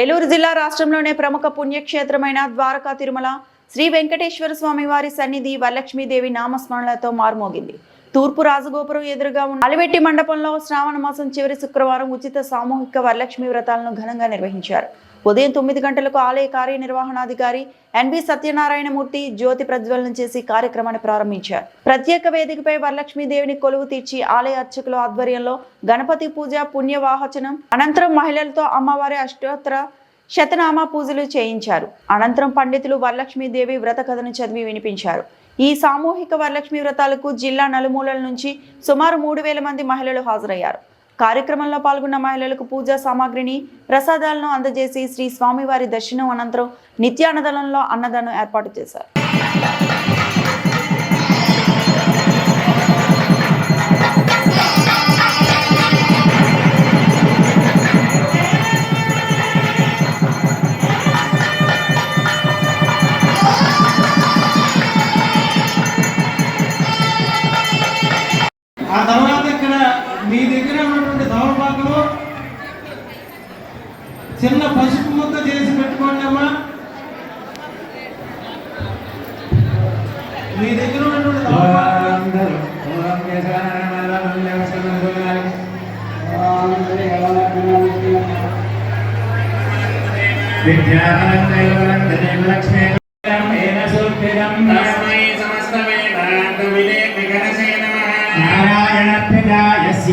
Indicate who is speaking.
Speaker 1: ఏలూరు జిల్లా రాష్ట్రంలోనే ప్రముఖ పుణ్యక్షేత్రమైన ద్వారకా తిరుమల శ్రీ వెంకటేశ్వర స్వామి వారి సన్నిధి వరలక్ష్మీదేవి నామస్మరణలతో మారుమోగింది. తూర్పు రాజగోపురం ఎదురుగా ఉన్న అలివెట్టి మండపంలో శ్రావణ మాసం చివరి శుక్రవారం ఉచిత సామూహిక వరలక్ష్మి వ్రతాలను ఘనంగా నిర్వహించారు. ఉదయం తొమ్మిది గంటలకు ఆలయ కార్యనిర్వహణాధికారి ఎన్బి సత్యనారాయణమూర్తి జ్యోతి ప్రజ్వలన చేసి కార్యక్రమాన్ని ప్రారంభించారు. ప్రత్యేక వేదికపై వరలక్ష్మీదేవిని కొలువు తీర్చి ఆలయ అర్చకుల ఆధ్వర్యంలో గణపతి పూజ పుణ్యవాహచనం అనంతరం మహిళలతో అమ్మవారి అష్టోత్తర శతనామ పూజలు చేయించారు. అనంతరం పండితులు వరలక్ష్మీదేవి వ్రత కథను చదివి వినిపించారు. ఈ సామూహిక వరలక్ష్మి వ్రతాలకు జిల్లా నలుమూలల నుంచి సుమారు మూడు వేల మంది మహిళలు హాజరయ్యారు. కార్యక్రమంలో పాల్గొన్న మహిళలకు పూజా సామాగ్రిని ప్రసాదాలను అందజేసి శ్రీ స్వామివారి దర్శనం అనంతరం నిత్యాన్నదానంలో అన్నదానం ఏర్పాటు చేశారు.
Speaker 2: ఆ తర్వాత ఇక్కడ మీ దగ్గర ఉన్నటువంటి తమలపాకులు చిన్న పసుపు ముద్ద చేసి పెట్టుకోండి అమ్మా మీ దగ్గర ఉన్నటువంటి
Speaker 3: నారాయణ
Speaker 2: పెట్టుకోండి.